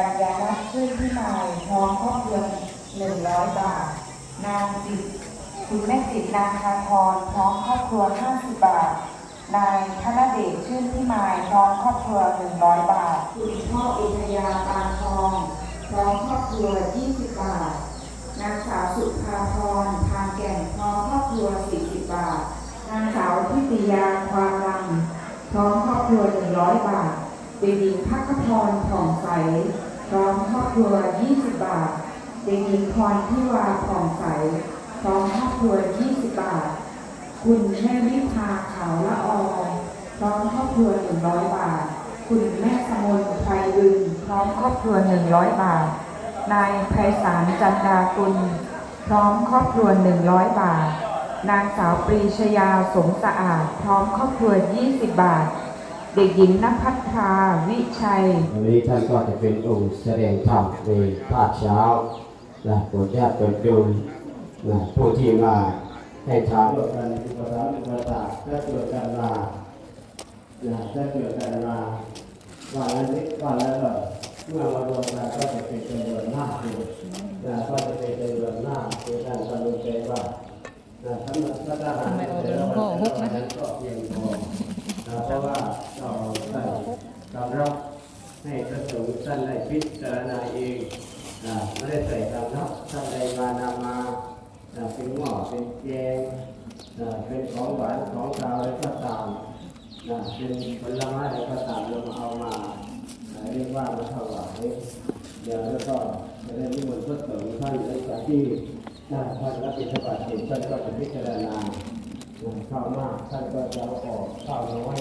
กัญญาลักษณ์ชื่นพิมายพร้อมครอบครัวหนึ่งร้อยบาท นางจิต คุณแม่จิตนางคาทรพร้อมครอบครัวห้าสิบบาท นายธนเดชชื่นพิมายพร้อมครอบครัวหนึ่งร้อยบาท คุณพ่ออิทยาปานทองพร้อมครอบครัวยี่สิบบาท นางสาวสุภาพรทางแก่นพร้อมครอบครัวสี่สิบบาท นางสาวทิติยาความรังพร้อมครอบครัวหนึ่งร้อยบาทเด็กหญิงพักพรผ่องใส พร้อมครอบครัวยี่สิบาท เด็กหญิงพรพิวาผ่องใส พร้อมครอบครัวยี่สิบาท คุณแม่วิภาขาวละอองพร้อมครอบครัวหนึ่งร้อยบาท คุณแม่สมนไพรบึงพร้อมครอบครัวหนึ่งร้อยบาท นายไพศาลจันดากุลพร้อมครอบครัวหนึ่งร้อยบาท นางสาวปรีชยาสมสะอาด พร้อมครอบครัวยี่สิบบาท เด็กหญิงนภัทราวิชัย วันนี้ท่านก็จะเป็นองค์แสดงธรรมในภาคเช้านะโปรดญาติโปรดโยมนะผู้ที่มาให้ทานร่วมกันอุปถัมภ์อุปถาถ้าเกิดกันมานะถ้าเกิดกันมาวันละนิดวันละหน่อยเมื่อมารวมกันก็จะเป็นจำนวนมากอยู่นะก็จะเป็นจำนวนมากคือท่านกำลังใจว่านะสำหรับพระทหารแต่ละวันแต่ละวันนั้นก็เพียงพอนะเพราะว่าเราได้กำรับ ให้พระสงฆ์ท่านได้พิจารณาเองนะไม่ได้ใส่ตามนับ ท่านใดมานำมาเป็นหม้อเป็นแกงเป็นของหวานของคาวอะไรก็ตามเป็นผลไม้อะไรก็ตามเรามาเอามาเรียกว่ามาถวายเดี๋ยวแล้วก็จะได้นิมนต์พระสงฆ์ท่านหลังจากที่ท่านรับบิณฑบาตเสร็จท่านก็จะพิจารณาข้าวมากท่านก็จะเอาออกข้าวน้อย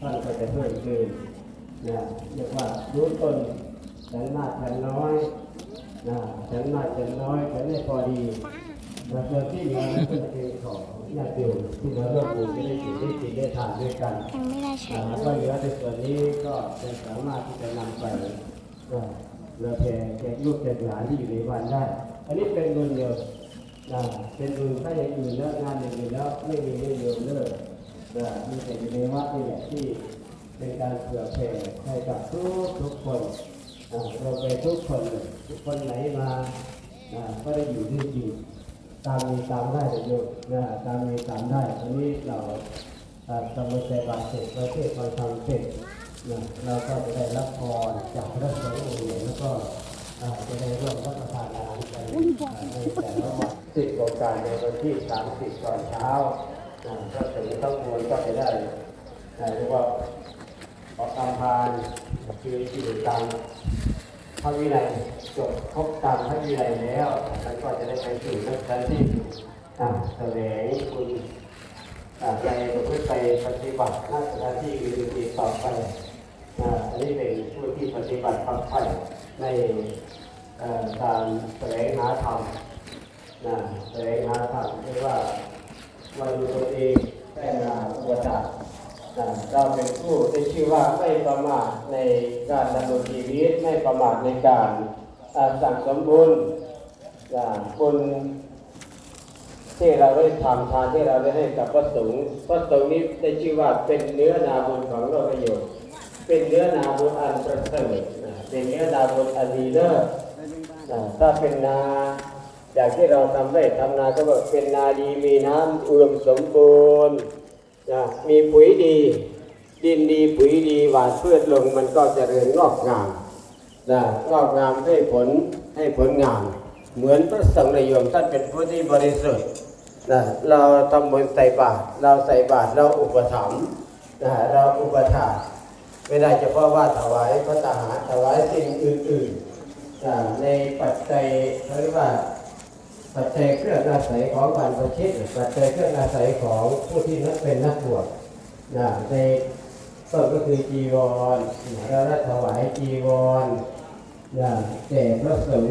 ท่านก็จะเพิ่มเติมนะเรียกว่ารู้ตนฉันมากฉันน้อย ฉันมากฉันน้อยฉันไม่พอดีนะส่วนที่เหลือนั้นก็จะเป็นของญาติโยมที่มาร่วมบุญที่ได้กินได้กินได้ทานด้วยกันยังไม่ได้ใช้อ่าเลก็ยเหลือในส่วนนี้ก็จะสามารถที่จะนำไปก็เรือแพแก่ลูกแก่หลานที่อยู่ในวันได้ อันนี้เป็นบุญเดียวนะเป็นบุญถ้าอย่างอื่นแล้วงานอย่างอื่นแล้วไม่มีไม่โยมเลิกนะมีแต่อยู่ในวัดนี่แหละที่เป็นการเผื่อแผ่ให้กับทุกทุกคนอ่า เราไปทุกคนเลยทุกคนไหนมาก็ได้อยู่ที่จริงตามมีตามได้เลยโยมนะตามมีตามได้อันนี้เราอ่าทำมาใจบาเสร็จประเทศเราทำเสร็จนะเราก็จะได้รับพรจากพระสงฆ์องค์ใหญ่แล้วก็จะได้ร่วมรับประทานอาหารกันในแต่ละวันสิบโครงการในวันที่สามสิบตอนเช้าอ่าพระสงฆ์ทั้งมวลก็จะได้อ่าเรียกว่า ออตามพานคืออยู่ตามพระวินัยจบครบตามพระวินัยแล้วท่านก็จะได้ไปสู่นักชั้นที่อ่าแสวงคุณอ่าใจประพฤติไปปฏิบัตินักสถานที่อื่นๆต่อไปอันนี้เป็นผู้ที่ปฏิบัติความใฝ่ในการแสวงหาธรรมแสวงหาธรรมเรียกว่ามาดูตัวเองได้มาอุปถัมภ์ นะ เราเป็นผู้ที่ชื่อว่าไม่ประมาทในการดำรงชีวิตไม่ประมาทในการสั่งสมบุญนะบุญที่เราได้ทำทานที่เราได้ให้กับพระสงฆ์พระสงฆ์นี้ได้ชื่อว่าเป็นเนื้อนาบุญของโลกประโยชน์เป็นเนื้อนาบุญอันประเสริฐเป็นเนื้อนาบุญอันดีเลิศถ้าเป็นนาอย่างที่เราทำไร่ทำนาก็บอกเป็นนาดีมีน้ำอุดมสมบูรณ์ นะมีปุ๋ยดี ดินดีปุ๋ยดีหวานพืชลงมันก็จเจริญงอกงามนะงอกงามให้ผลให้ผลงาม เหมือนพระสงฆ์ในโยมท่านเป็นผู้ที่บริสุทธิ์นะเราทำบุญใส่บาตรเราใส่บาตรเราอุปถัมภ์นะเราอุปถาไม่ได้เฉพาะว่าถวายพระทหารถวายสิ่งอื่นๆนะในปัจจัยเขาเรียกว่า ปัจจัยเครื่องอาศัยของบรรพชิตปัจจัยเครื่องอาศัยของผู้ที่นักเป็นนักบวชนะในต้นก็คือจีวรนะเราได้ถวายจีวรนะแด่พระสงฆ์